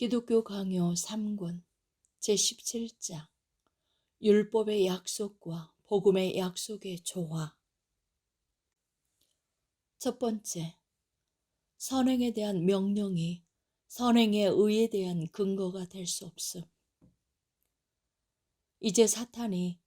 기독교 강요 3권 제17장 율법의 약속과 복음의 약속의 조화 첫 번째, 선행에 대한 명령이 선행의 의에 대한 근거가 될 수 없음. 이제 사탄이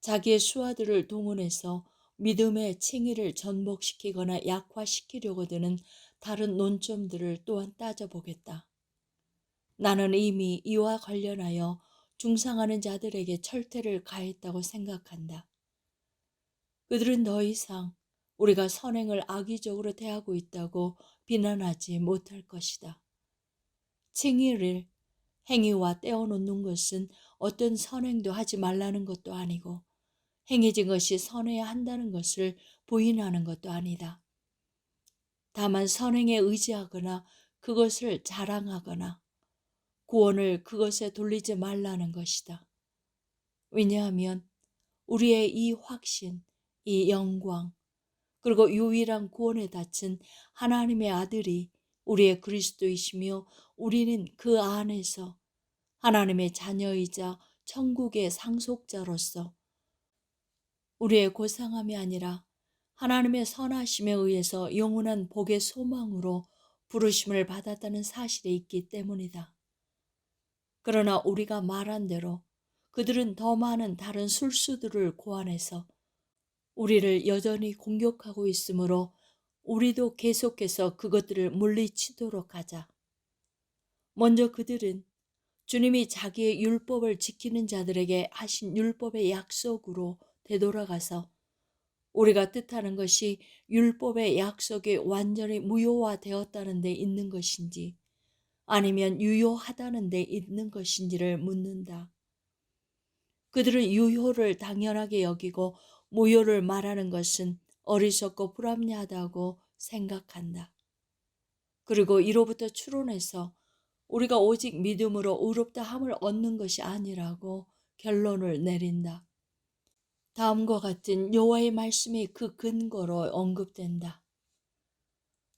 자기의 수하들을 동원해서 믿음의 칭의를 전복시키거나 약화시키려고 드는 다른 논점들을 또한 따져보겠다. 나는 이미 이와 관련하여 중상하는 자들에게 철퇴를 가했다고 생각한다. 그들은 더 이상 우리가 선행을 악의적으로 대하고 있다고 비난하지 못할 것이다. 칭의를 행위와 떼어놓는 것은 어떤 선행도 하지 말라는 것도 아니고 행해진 것이 선해야 한다는 것을 부인하는 것도 아니다. 다만 선행에 의지하거나 그것을 자랑하거나 구원을 그것에 돌리지 말라는 것이다. 왜냐하면 우리의 이 확신, 이 영광, 그리고 유일한 구원에 닿친 하나님의 아들이 우리의 그리스도이시며 우리는 그 안에서 하나님의 자녀이자 천국의 상속자로서 우리의 고상함이 아니라 하나님의 선하심에 의해서 영원한 복의 소망으로 부르심을 받았다는 사실이 있기 때문이다. 그러나 우리가 말한 대로 그들은 더 많은 다른 술수들을 고안해서 우리를 여전히 공격하고 있으므로 우리도 계속해서 그것들을 물리치도록 하자. 먼저 그들은 주님이 자기의 율법을 지키는 자들에게 하신 율법의 약속으로 되돌아가서 우리가 뜻하는 것이 율법의 약속이 완전히 무효화되었다는 데 있는 것인지 아니면 유효하다는 데 있는 것인지를 묻는다. 그들은 유효를 당연하게 여기고 무효를 말하는 것은 어리석고 불합리하다고 생각한다. 그리고 이로부터 추론해서 우리가 오직 믿음으로 의롭다 함을 얻는 것이 아니라고 결론을 내린다. 다음과 같은 여호와의 말씀이 그 근거로 언급된다.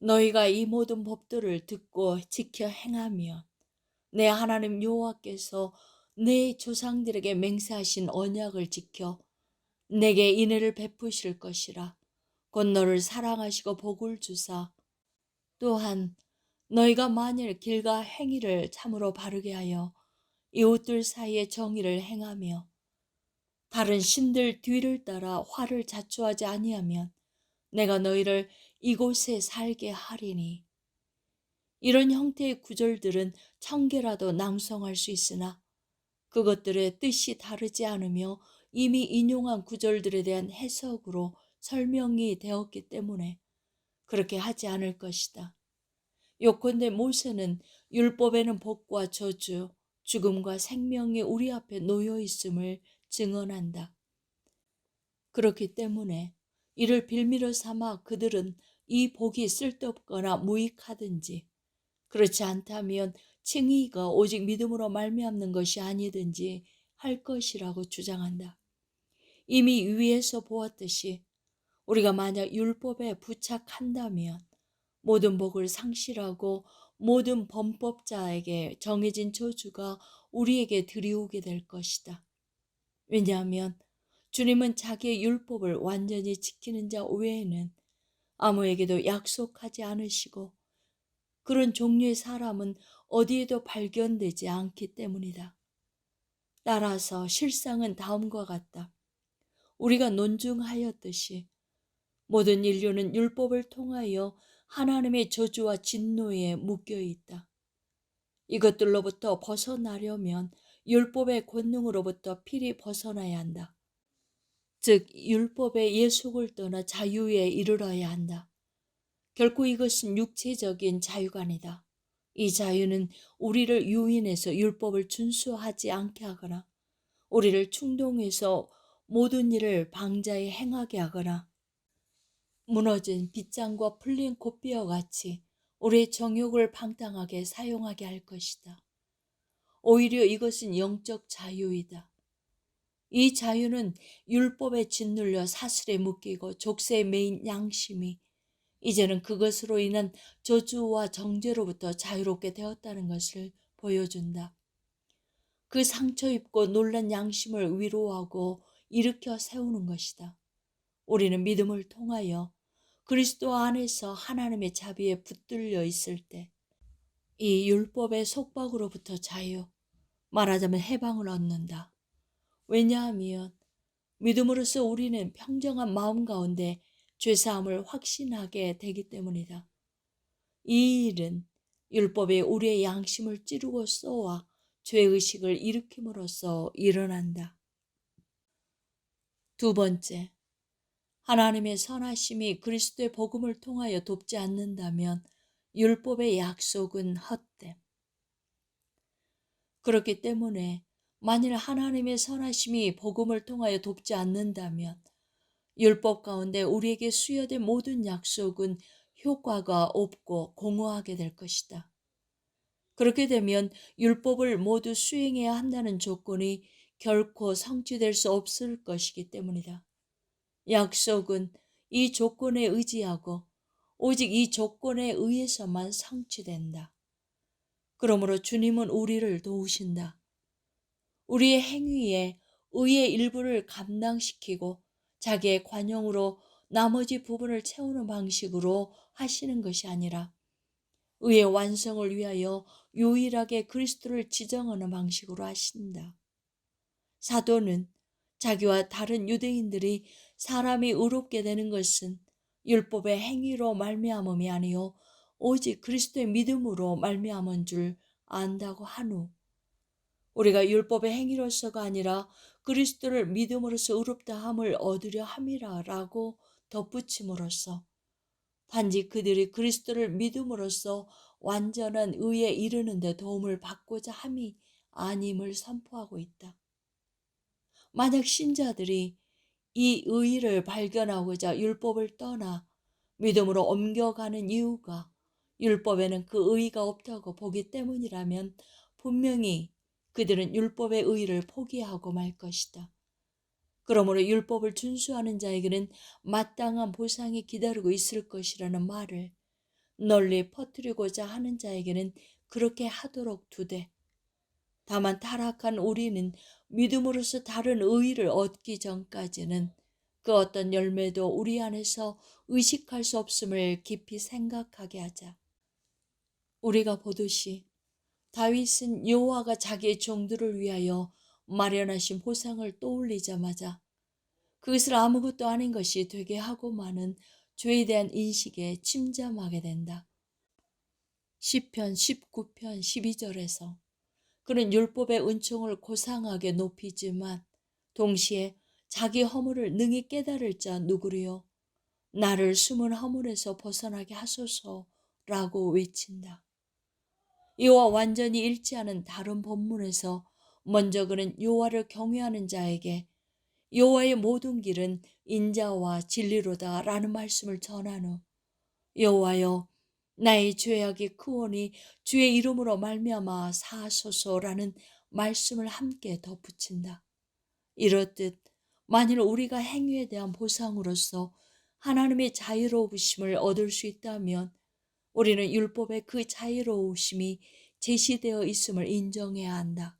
너희가 이 모든 법들을 듣고 지켜 행하면 내 하나님 여호와께서 내 조상들에게 맹세하신 언약을 지켜 내게 인애를 베푸실 것이라. 곧 너를 사랑하시고 복을 주사. 또한 너희가 만일 길과 행위를 참으로 바르게 하여 이웃들 사이에 정의를 행하며 다른 신들 뒤를 따라 화를 자초하지 아니하면 내가 너희를 이곳에 살게 하리니. 이런 형태의 구절들은 천 개라도 낭송할 수 있으나 그것들의 뜻이 다르지 않으며 이미 인용한 구절들에 대한 해석으로 설명이 되었기 때문에 그렇게 하지 않을 것이다. 요컨대 모세는 율법에는 복과 저주, 죽음과 생명이 우리 앞에 놓여 있음을 증언한다. 그렇기 때문에 이를 빌미로 삼아 그들은 이 복이 쓸데없거나 무익하든지 그렇지 않다면 칭의가 오직 믿음으로 말미암는 것이 아니든지 할 것이라고 주장한다. 이미 위에서 보았듯이 우리가 만약 율법에 부착한다면 모든 복을 상실하고 모든 범법자에게 정해진 저주가 우리에게 들이오게 될 것이다. 왜냐하면 주님은 자기의 율법을 완전히 지키는 자 외에는 아무에게도 약속하지 않으시고 그런 종류의 사람은 어디에도 발견되지 않기 때문이다. 따라서 실상은 다음과 같다. 우리가 논중하였듯이 모든 인류는 율법을 통하여 하나님의 저주와 진노에 묶여 있다. 이것들로부터 벗어나려면 율법의 권능으로부터 필히 벗어나야 한다. 즉 율법의 예속을 떠나 자유에 이르러야 한다. 결코 이것은 육체적인 자유가 아니다. 이 자유는 우리를 유인해서 율법을 준수하지 않게 하거나 우리를 충동해서 모든 일을 방자에 행하게 하거나 무너진 빗장과 풀린 고삐와 같이 우리의 정욕을 방탕하게 사용하게 할 것이다. 오히려 이것은 영적 자유이다. 이 자유는 율법에 짓눌려 사슬에 묶이고 족쇄에 매인 양심이 이제는 그것으로 인한 저주와 정죄로부터 자유롭게 되었다는 것을 보여준다. 그 상처 입고 놀란 양심을 위로하고 일으켜 세우는 것이다. 우리는 믿음을 통하여 그리스도 안에서 하나님의 자비에 붙들려 있을 때 이 율법의 속박으로부터 자유, 말하자면 해방을 얻는다. 왜냐하면 믿음으로써 우리는 평정한 마음 가운데 죄사함을 확신하게 되기 때문이다. 이 일은 율법에 우리의 양심을 찌르고 쏘아 죄의식을 일으킴으로써 일어난다. 두 번째, 하나님의 선하심이 그리스도의 복음을 통하여 돕지 않는다면 율법의 약속은 헛됨. 그렇기 때문에 만일 하나님의 선하심이 복음을 통하여 돕지 않는다면 율법 가운데 우리에게 수여된 모든 약속은 효과가 없고 공허하게 될 것이다. 그렇게 되면 율법을 모두 수행해야 한다는 조건이 결코 성취될 수 없을 것이기 때문이다. 약속은 이 조건에 의지하고 오직 이 조건에 의해서만 성취된다. 그러므로 주님은 우리를 도우신다. 우리의 행위에 의의 일부를 감당시키고 자기의 관용으로 나머지 부분을 채우는 방식으로 하시는 것이 아니라 의의 완성을 위하여 유일하게 그리스도를 지정하는 방식으로 하신다. 사도는 자기와 다른 유대인들이 사람이 의롭게 되는 것은 율법의 행위로 말미암음이 아니요 오직 그리스도의 믿음으로 말미암은 줄 안다고 한 후 우리가 율법의 행위로서가 아니라 그리스도를 믿음으로써 의롭다 함을 얻으려 함이라라고 덧붙임으로써 단지 그들이 그리스도를 믿음으로써 완전한 의에 이르는 데 도움을 받고자 함이 아님을 선포하고 있다. 만약 신자들이 이 의의를 발견하고자 율법을 떠나 믿음으로 옮겨가는 이유가 율법에는 그 의의가 없다고 보기 때문이라면 분명히 그들은 율법의 의의를 포기하고 말 것이다. 그러므로 율법을 준수하는 자에게는 마땅한 보상이 기다리고 있을 것이라는 말을 널리 퍼뜨리고자 하는 자에게는 그렇게 하도록 두되 다만 타락한 우리는 믿음으로서 다른 의의를 얻기 전까지는 그 어떤 열매도 우리 안에서 의식할 수 없음을 깊이 생각하게 하자. 우리가 보듯이 다윗은 여호와가 자기의 종들을 위하여 마련하신 보상을 떠올리자마자 그것을 아무것도 아닌 것이 되게 하고만은 죄에 대한 인식에 침잠하게 된다. 시편 19편 12절에서 그는 율법의 은총을 고상하게 높이지만 동시에 자기 허물을 능히 깨달을 자 누구리요 나를 숨은 허물에서 벗어나게 하소서라고 외친다. 이와 완전히 일치하는 다른 본문에서 먼저 그는 요하를 경외하는 자에게 여호와의 모든 길은 인자와 진리로다라는 말씀을 전한 후 여호와여 나의 죄악이 크오니 주의 이름으로 말미암아 사하소서라는 말씀을 함께 덧붙인다. 이렇듯 만일 우리가 행위에 대한 보상으로서 하나님의 자유로우심을 얻을 수 있다면 우리는 율법의 그 자유로우심이 제시되어 있음을 인정해야 한다.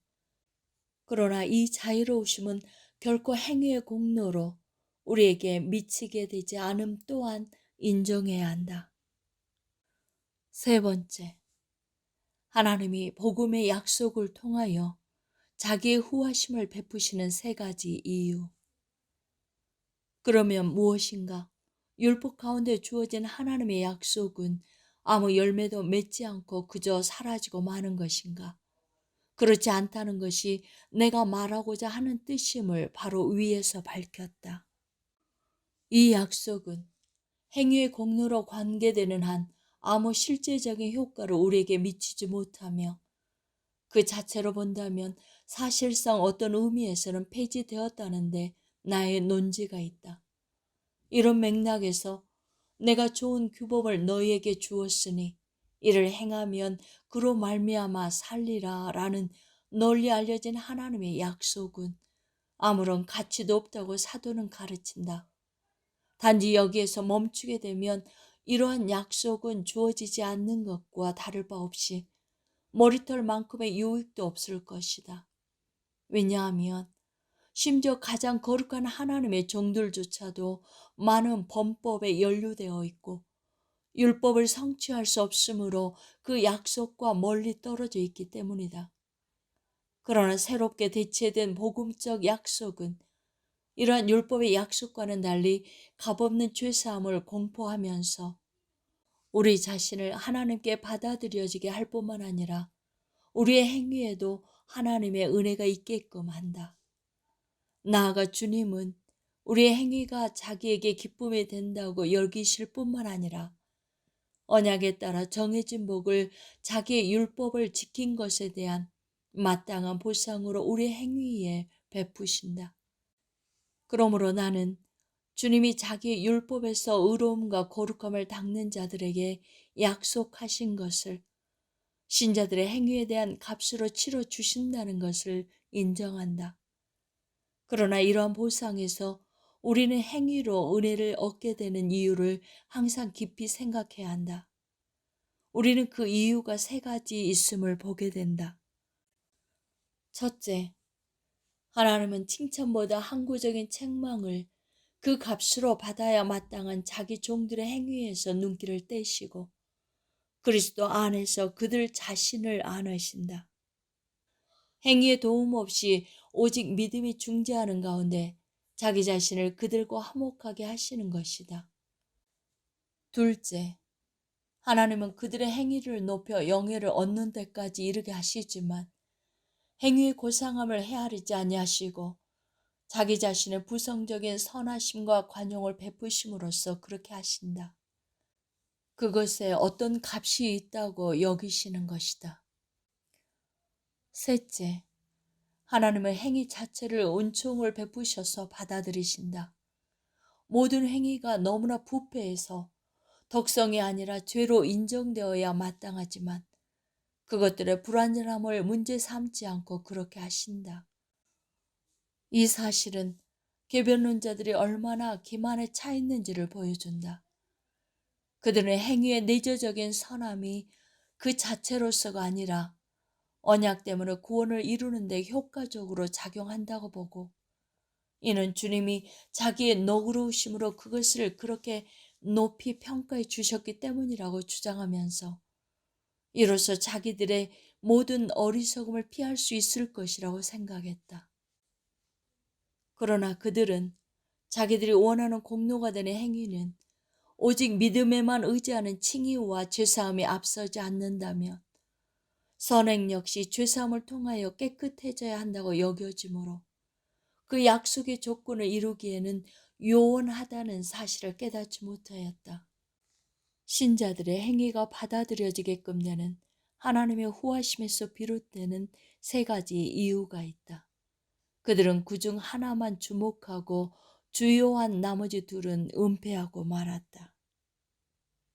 그러나 이 자유로우심은 결코 행위의 공로로 우리에게 미치게 되지 않음 또한 인정해야 한다. 세 번째, 하나님이 복음의 약속을 통하여 자기의 후하심을 베푸시는 세 가지 이유. 그러면 무엇인가? 율법 가운데 주어진 하나님의 약속은 아무 열매도 맺지 않고 그저 사라지고 마는 것인가? 그렇지 않다는 것이 내가 말하고자 하는 뜻임을 바로 위에서 밝혔다. 이 약속은 행위의 공로로 관계되는 한 아무 실제적인 효과를 우리에게 미치지 못하며 그 자체로 본다면 사실상 어떤 의미에서는 폐지되었다는데 나의 논지가 있다. 이런 맥락에서 내가 좋은 규범을 너희에게 주었으니 이를 행하면 그로 말미암아 살리라라는 널리 알려진 하나님의 약속은 아무런 가치도 없다고 사도는 가르친다. 단지 여기에서 멈추게 되면 이러한 약속은 주어지지 않는 것과 다를 바 없이 머리털만큼의 유익도 없을 것이다. 왜냐하면 심지어 가장 거룩한 하나님의 종들조차도 많은 범법에 연루되어 있고 율법을 성취할 수 없으므로 그 약속과 멀리 떨어져 있기 때문이다. 그러나 새롭게 대체된 복음적 약속은 이러한 율법의 약속과는 달리 값없는 죄사함을 공포하면서 우리 자신을 하나님께 받아들여지게 할 뿐만 아니라 우리의 행위에도 하나님의 은혜가 있게끔 한다. 나아가 주님은 우리의 행위가 자기에게 기쁨이 된다고 여기실 뿐만 아니라 언약에 따라 정해진 복을 자기의 율법을 지킨 것에 대한 마땅한 보상으로 우리의 행위에 베푸신다. 그러므로 나는 주님이 자기 율법에서 의로움과 거룩함을 닦는 자들에게 약속하신 것을 신자들의 행위에 대한 값으로 치러 주신다는 것을 인정한다. 그러나 이러한 보상에서 우리는 행위로 은혜를 얻게 되는 이유를 항상 깊이 생각해야 한다. 우리는 그 이유가 세 가지 있음을 보게 된다. 첫째, 하나님은 칭찬보다 항구적인 책망을 그 값으로 받아야 마땅한 자기 종들의 행위에서 눈길을 떼시고 그리스도 안에서 그들 자신을 안으신다. 행위의 도움 없이 오직 믿음이 중재하는 가운데 자기 자신을 그들과 화목하게 하시는 것이다. 둘째, 하나님은 그들의 행위를 높여 영예를 얻는 데까지 이르게 하시지만 행위의 고상함을 헤아리지 아니하시고 자기 자신의 부성적인 선하심과 관용을 베푸심으로써 그렇게 하신다. 그것에 어떤 값이 있다고 여기시는 것이다. 셋째, 하나님은 행위 자체를 은총을 베푸셔서 받아들이신다. 모든 행위가 너무나 부패해서 덕성이 아니라 죄로 인정되어야 마땅하지만 그것들의 불완전함을 문제 삼지 않고 그렇게 하신다. 이 사실은 개변론자들이 얼마나 기만에 차 있는지를 보여준다. 그들의 행위의 내재적인 선함이 그 자체로서가 아니라 언약 때문에 구원을 이루는 데 효과적으로 작용한다고 보고 이는 주님이 자기의 너그러우심으로 그것을 그렇게 높이 평가해 주셨기 때문이라고 주장하면서 이로써 자기들의 모든 어리석음을 피할 수 있을 것이라고 생각했다. 그러나 그들은 자기들이 원하는 공로가 되는 행위는 오직 믿음에만 의지하는 칭의와 죄사함이 앞서지 않는다면 선행 역시 죄사함을 통하여 깨끗해져야 한다고 여겨지므로 그 약속의 조건을 이루기에는 요원하다는 사실을 깨닫지 못하였다. 신자들의 행위가 받아들여지게끔 되는 하나님의 후하심에서 비롯되는 세 가지 이유가 있다. 그들은 그중 하나만 주목하고 주요한 나머지 둘은 은폐하고 말았다.